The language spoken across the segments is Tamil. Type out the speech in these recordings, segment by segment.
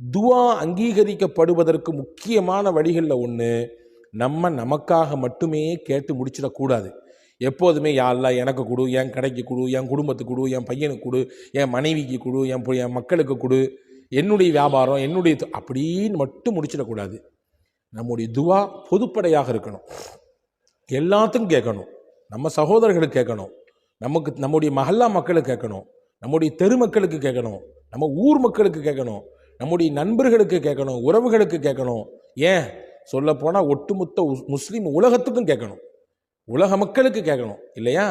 துவா அங்கீகரிக்கப்படுவதற்கு முக்கியமான வழிகளில் ஒன்று நம்ம நமக்காக மட்டுமே கேட்டு முடிச்சிடக்கூடாது எப்போதுமே யாரில் எனக்கு கொடு என் கடைக்கு கொடு என் குடும்பத்துக்கு கொடு என் பையனுக்கு கொடு என் மனைவிக்கு கொடு என் என் மக்களுக்கு கொடு என்னுடைய வியாபாரம் என்னுடைய அப்படின்னு மட்டும் முடிச்சிடக்கூடாது நம்முடைய துவா பொதுப்படையாக இருக்கணும். எல்லாத்துக்கும் கேட்கணும். நம்ம சகோதரர்களுக்கு கேட்கணும். நமக்கு நம்முடைய மஹல்லா மக்களுக்கு கேட்கணும். நம்முடைய தெரு மக்களுக்கு கேட்கணும். நம்ம ஊர் மக்களுக்கு கேட்கணும். நம்முடைய நண்பர்களுக்கு கேட்கணும் உறவுகளுக்கு கேட்கணும். ஏன்? சொல்லப்போனால் ஒட்டுமொத்த முஸ்லீம் உலகத்துக்கும் கேட்கணும். உலக மக்களுக்கு கேட்கணும் இல்லையா?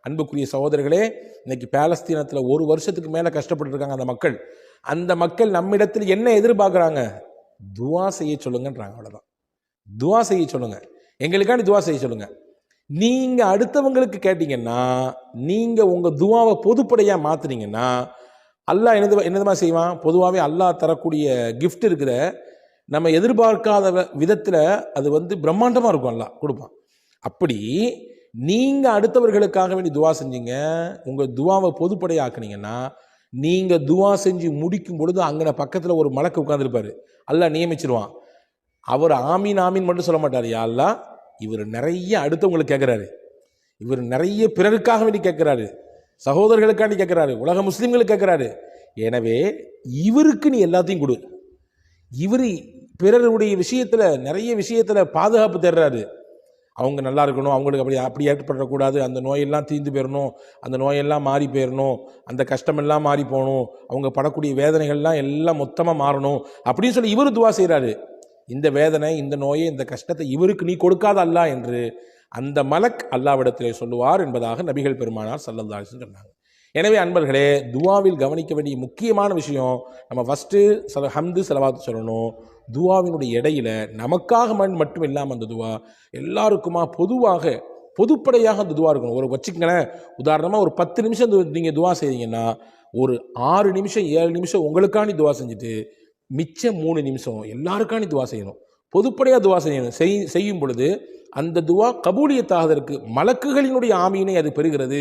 அன்புக்குரிய சகோதரர்களே இன்னைக்கு பாலஸ்தீனத்தில் ஒரு வருஷத்துக்கு மேலே கஷ்டப்பட்டுருக்காங்க அந்த மக்கள். அந்த மக்கள் நம்மிடத்தில் என்ன எதிர்பார்க்குறாங்க? துவா செய்ய சொல்லுங்கன்றாங்க அவ்வளோதான் துவா செய்ய சொல்லுங்கள் எங்களுக்காண்டி துவா செய்ய சொல்லுங்கள் நீங்கள் அடுத்தவங்களுக்கு கேட்டிங்கன்னா நீங்கள் உங்கள் துவாவை பொதுப்படையாக மாற்றுனீங்கன்னா அல்லாஹ் என்னது என்னதுமா செய்வான்? பொதுவாகவே அல்லாஹ் தரக்கூடிய கிஃப்ட் இருக்கிற நம்ம எதிர்பார்க்காத விதத்தில் அது வந்து பிரம்மாண்டமாக இருக்கும் அல்லாஹ் கொடுப்பான். அப்படி நீங்கள் அடுத்தவர்களுக்காக வேண்டி துவா செஞ்சீங்க உங்கள் துவாவை பொதுப்படையாக்குனீங்கன்னா நீங்கள் துவா செஞ்சு முடிக்கும் பொழுது அங்கே பக்கத்தில் ஒரு மலக்கு உட்காந்துருப்பார் அல்லாஹ் நியமிச்சிருவான். அவர் ஆமீன் ஆமீன் மட்டும் சொல்ல மாட்டார். யா அல்லாஹ் இவர் நிறைய அடுத்தவங்களுக்கு கேட்குறாரு இவர் நிறைய பிறருக்காக வேண்டி கேட்குறாரு சகோதரர்களுக்காண்டி கேட்குறாரு உலக முஸ்லீம்களுக்கு கேட்குறாரு. எனவே இவருக்கு நீ எல்லாத்தையும் கொடு. இவர் பிறருடைய விஷயத்தில் நிறைய விஷயத்தில் பாதுகாப்பு தர்றாரு அவங்க நல்லா இருக்கணும் அவங்களுக்கு அப்படி அப்படி ஏற்படக்கூடாது. அந்த நோயெல்லாம் தீர்ந்து போயிடணும் அந்த நோயெல்லாம் மாறி போயிடணும் அந்த கஷ்டமெல்லாம் மாறி போகணும் அவங்க படக்கூடிய வேதனைகள்லாம் எல்லாம் மொத்தமாக மாறணும் அப்படின்னு சொல்லி இவர் துவா செய்கிறாரு இந்த வேதனை இந்த நோயை இந்த கஷ்டத்தை இவருக்கு நீ கொடுக்காத அல்லா என்று அந்த மலக் அல்லாவிடத்திலே சொல்லுவார் என்பதாக நபிகள் பெருமானார் சல்லல்லாஹு சொன்னாங்க. எனவே அன்பர்களே துவாவில் கவனிக்க வேண்டிய முக்கியமான விஷயம் நம்ம ஃபஸ்ட்டு சில ஹம்து செலவாத்து சொல்லணும். துவாவினுடைய இடையில நமக்காக மண் மட்டும் இல்லாமல் அந்த துவா எல்லாருக்குமா பொதுவாக பொதுப்படையாக அந்த துவா இருக்கணும். ஒரு வச்சுக்கங்களேன் உதாரணமாக ஒரு பத்து நிமிஷம் நீங்கள் துவா செய்தீங்கன்னா ஒரு ஆறு நிமிஷம் ஏழு நிமிஷம் உங்களுக்காண்டி துவா செஞ்சுட்டு மிச்சம் மூணு நிமிஷம் எல்லாருக்காண்டி துவா செய்யணும். பொதுப்படையாக துவா செய்யணும் செய் செய்யும் பொழுது அந்த துவா கபூலியத்தாகதற்கு மலக்குகளினுடைய ஆமீனை அது பெறுகிறது.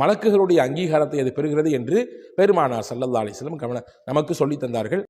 மலக்குகளுடைய அங்கீகாரத்தை அது பெறுகிறது என்று பெருமானார் சல்லல்லா அலிஸ்லம் கவன நமக்கு சொல்லித் தந்தார்கள்.